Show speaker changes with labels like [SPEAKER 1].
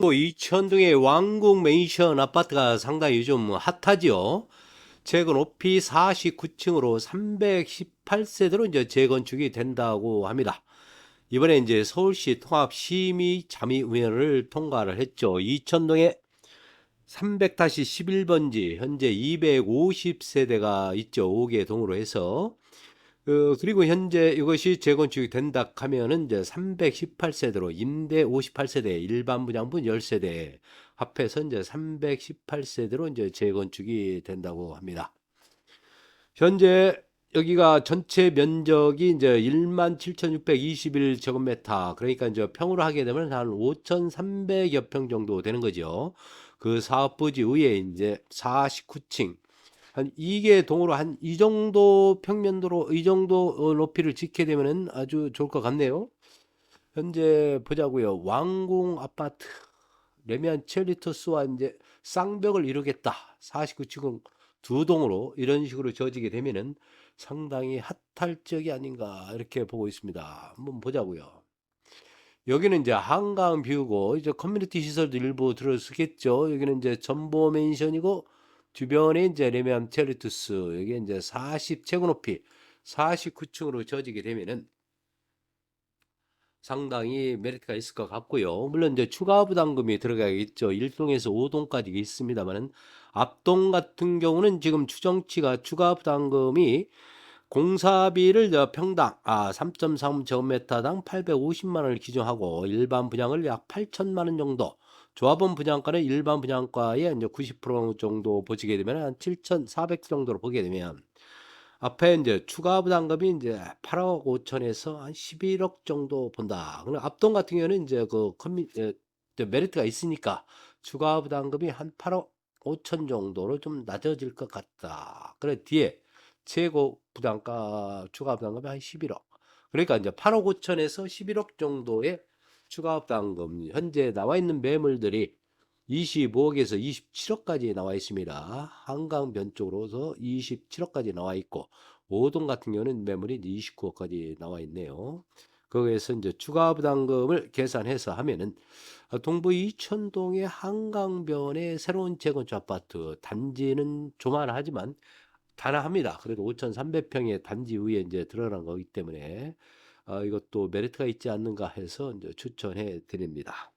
[SPEAKER 1] 뭐 이천동의 왕궁 맨션 아파트가 상당히 요즘 핫하죠. 최근 높이 49층으로 318세대로 이제 재건축이 된다고 합니다. 이번에 이제 서울시 통합 심의 잠의위원회를 통과를 했죠. 이천동에 300-11번지 현재 250세대가 있죠. 5개 동으로 해서 그, 그리고 현재 이것이 재건축이 된다 하면은 이제 318세대로 임대 58세대, 일반 분양분 10세대 합해서 이제 318세대로 이제 재건축이 된다고 합니다. 현재 여기가 전체 면적이 이제 17,621제곱미터 그러니까 이제 평으로 하게 되면 한 5,300여 평 정도 되는 거죠. 그 사업부지 위에 이제 49층 한 이게 동으로 한 이 정도 평면도로 이 정도 어, 높이를 짓게 되면은 아주 좋을 것 같네요. 현재 보자고요. 왕궁 아파트 레미안 체리토스와 이제 쌍벽을 이루겠다. 49층 두 동으로 이런 식으로 지어지게 되면은 상당히 핫할 적이 아닌가 이렇게 보고 있습니다. 한번 보자고요. 여기는 이제 한강 뷰고 이제 커뮤니티 시설도 일부 들어서겠죠. 여기는 이제 전보 맨션이고 주변에 이제 레미안 체리투스 여기 이제 40제곱 높이 49층으로 지어지게 되면은 상당히 메리트가 있을 것 같고요. 물론 이제 추가 부담금이 들어가겠죠. 1동에서 5동까지 있습니다만은 앞동 같은 경우는 지금 추정치가 추가 부담금이 공사비를 저 평당 아 3.3제곱미터당 850만 원을 기준하고 일반 분양을 약 8천만 원 정도 조합원 분양가는 일반 분양가의 이제 90% 정도 보시게 되면 한 7,400 정도로 보게 되면 앞에 이제 추가 부담금이 이제 8억 5천에서 한 11억 정도 본다. 그럼 앞동 같은 경우는 이제 그 커미 메리트가 있으니까 추가 부담금이 한 8억 5천 정도로 좀 낮아질 것 같다. 그래 뒤에 최고 부담가 추가 부담금이 한 11억. 그러니까 이제 8억 5천에서 11억 정도의 추가 부담금 현재 나와 있는 매물들이 25억에서 27억까지 나와 있습니다. 한강 변 쪽으로서 27억까지 나와 있고 5동 같은 경우는 매물이 29억까지 나와 있네요. 거기에서 이제 추가 부담금을 계산해서 하면은 동부 이천동의 한강변의 새로운 재건축 아파트 단지는 조만하지만 단합니다. 그래도 5,300평의 단지 위에 이제 들어간 거기 때문에 어, 이것도 메리트가 있지 않는가 해서 추천해 드립니다.